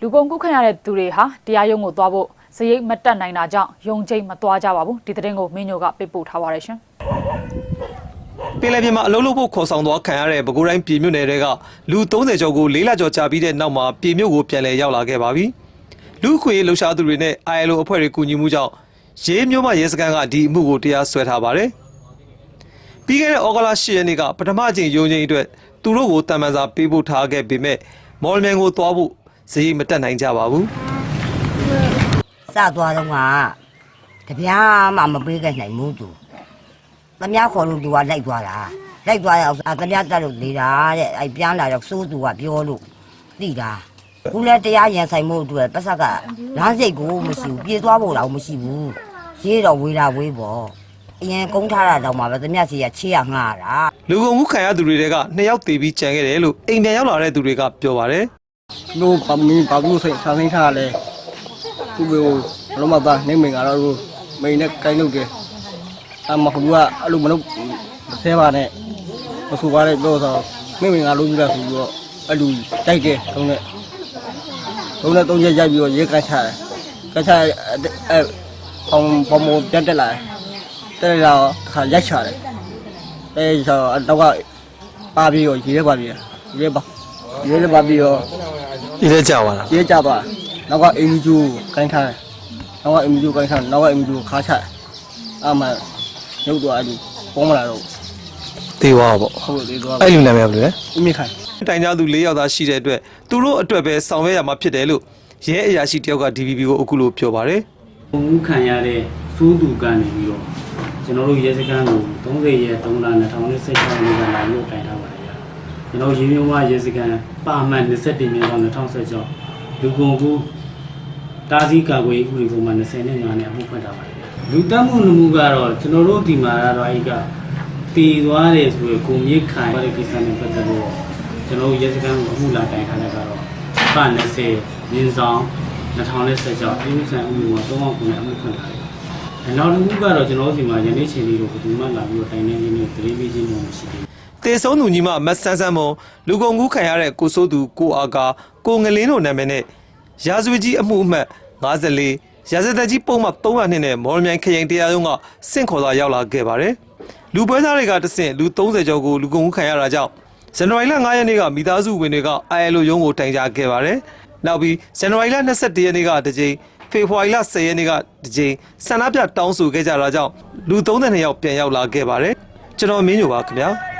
လူကုန်ကူးခံရတဲ့သူတွေဟာတရားရုံးကိုသွားဖို့စရိတ်မတက်နိုင်တာကြောင့်ယုံကြည်မသွားကြပါဘူးဒီသတင်းကိုမင်းညိုကပေးပို့ထားပါတယ်ရှင်ပင်လယ်ပြင်မှာအလုံးလုံးဖို့ခေါ်ဆောင်သွားခံရတဲ့ပဲခူးတိုင်းပြည်မြို့နယ်တွေကလူ30ကျော်ကိုလေးလကျော်ကြာပြီးတဲ့နောက်မှာပြည်မြို့ကိုပြန်လည်ရောက်လာခဲ့ပါပြီ။လူ့အခွင့်အရေးလှုပ်ရှားသူတွေနဲ့ ILO အဖွဲ့တွေကူညီမှုကြောင့်ရေးမျိုးမရဲစခန်းကဒီအမှုကိုတရားစွဲထားပါတယ်။ပြီးခဲ့တဲ့ဩဂုတ်လ10ရက်နေ့ကပထမအကြိမ်ရုံးချိန်အတွက်သူတို့ကိုတမန်စာပေးပို့ထားခဲ့ပေမဲ့မော်လမြိုင်ကိုသွားဖို့ စရိတ်မတက်နိုင်ကြပါဘူး။ စသွားတော့ကတပြားမှမပေးခဲ့နိုင်ဘူးသူသမ ्या ခေါ်လို့သူကလိုက်သွားတာလိုက်သွားတော့အသမ ्या တက်လို့နေတာတဲ့အဲပြန်လာတော့စိုးသူကပြောလို့သိတာခုလဲတရားရင်ဆိုင်မှုအတွက်ပတ်ဆက်ကလမ်းစိတ်ကိုမရှိဘူးပြေးသွားဖို့တော့မရှိဘူးရေးတော့ဝေးတာဝေးပေါ့အရင်ကုန်းထားတာတော့မှပဲသမ ्या စီကချေးရငှားတာ လူကုန်မှုခံရသူတွေတဲကနှစ်ယောက်တည်ပြီးကြံခဲ့တယ်လို့အိမ်ပြန်ရောက်လာတဲ့သူတွေကပြောပါတယ် လို့ဘာမင်းဘာလို့စိတ်ဆာသိမ်းထားလဲသူ့ကိုဘလုံးမသားနေမင်ကတော့လို့မိန်နဲ့ကိုင်းလုပ်တယ်အမဟုတ်ဘူးကအဲ့လိုမလုပ်ဆဲပါနဲ့မဆိုပါနဲ့ပြောတော့မိမင်ကလုံးယူလာဆိုပြီးတော့အဲ့လိုတိုက်တယ်တုံးနဲ့တုံးနဲ့တုံးချက်ရိုက်ပြီးတော့ရဲကချတယ်ကချအဲ့ပေါင်ပေါင်မပြတ်တက်လာတယ်တက်လာတော့ခါရိုက်ချတယ်အဲဆိုတော့ကပါပြီးတော့ရေပါပြီးရေပါရေပါပြီးတော့ ဒီထဲကြာသွားတာရဲကြသွားနောက်ကအိမ်ကျူကိုင်းထားတယ်နောက်ကအိမ်ကျူကိုင်းထားနောက်ကအိမ်ကျူခါချတယ်အမှရုပ်သွားအဲ့ဒီပုံမလာတော့တေးသွားပေါ့ဟုတ်သေးသွားအဲ့လူနာမည်ဘယ်လိုလဲအမိခိုင်တိုင်ကြသူ၄ယောက်သားရှိတဲ့အတွက်သူတို့အတွက်ပဲဆောင်ရွက်ရမှာဖြစ်တယ်လို့ရဲအရာရှိတယောက်က DVB ကိုအခုလိုပြောပါတယ်ပုံမှုခံရတဲ့စိုးသူကနေပြီးတော့ကျွန်တော်တို့ရဲစခန်းကို30ရက်3လ2016နှစ်ကလာလို့တိုင်ထားပါတယ်ဗျာ ကျွန်တော်ရင်းမျိုးမရဲစခန်းပါမှန်21မြင်းဆောင်2016လူကုန်ကူတာစီကာကွယ်ဥပဒေပုံမှန်25နဲ့အမှုဖွင့်ထားပါတယ်ဗျာလူတက်မှုနမှုကတော့ကျွန်တော်တို့ဒီမှာကတော့အဲ့ကတည်သွားတယ်ဆိုရယ်ကိုမြင့်ခိုင်တဲ့ကိစ္စနဲ့ပတ်သက်လို့ကျွန်တော်တို့ရဲစခန်းကိုအမှုလာတိုင်ထားတဲ့ကတော့ပါ20မြင်းဆောင်2016အမှုဆန်အမှုကို3အောင်ကိုနဲ့အမှုဖွင့်ထားတယ်။နောက်တစ်ခုကတော့ကျွန်တော်တို့ဒီမှာယနေ့ချိန်လေးကိုဘယ်သူမှလာပြီးတော့တိုင်နေနေနဲ့တရေပေးခြင်းမျိုးမရှိသေးဘူး။ တေဆုံးသူညီမမတ်ဆန်းဆန်းမွန်လူကုန်ကူးခံရတဲ့ကိုစိုးသူကိုအာကာကိုငလင်းတို့နာမည်နဲ့ရာဇဝတ်ကြီးအမှုအမှတ်54ရာဇသက်ကြီးပုံမှန်300နှစ်နဲ့မော်လမြိုင်ခရိုင်တရားရုံးကစင့်ခေါ်သာရောက်လာခဲ့ပါတယ်လူပွဲစားတွေကတဆင့်လူ30ကျော်ကိုလူကုန်ကူးခံရတာကြောင့်ဇန်နဝါရီလ9ရက်နေ့ကမိသားစုဝင်တွေက ILO ရုံးကိုတိုင်ကြားခဲ့ပါတယ်နောက်ပြီးဇန်နဝါရီလ22ရက်နေ့ကတစ်ကြိမ်ဖေဖော်ဝါရီလ10ရက်နေ့ကတစ်ကြိမ်ဆန္ဒပြတောင်းဆိုခဲ့ကြတာကြောင့်လူ32ယောက်ပြန်ရောက်လာခဲ့ပါတယ်ကျွန်တော်မင်းညိုပါခင်ဗျာ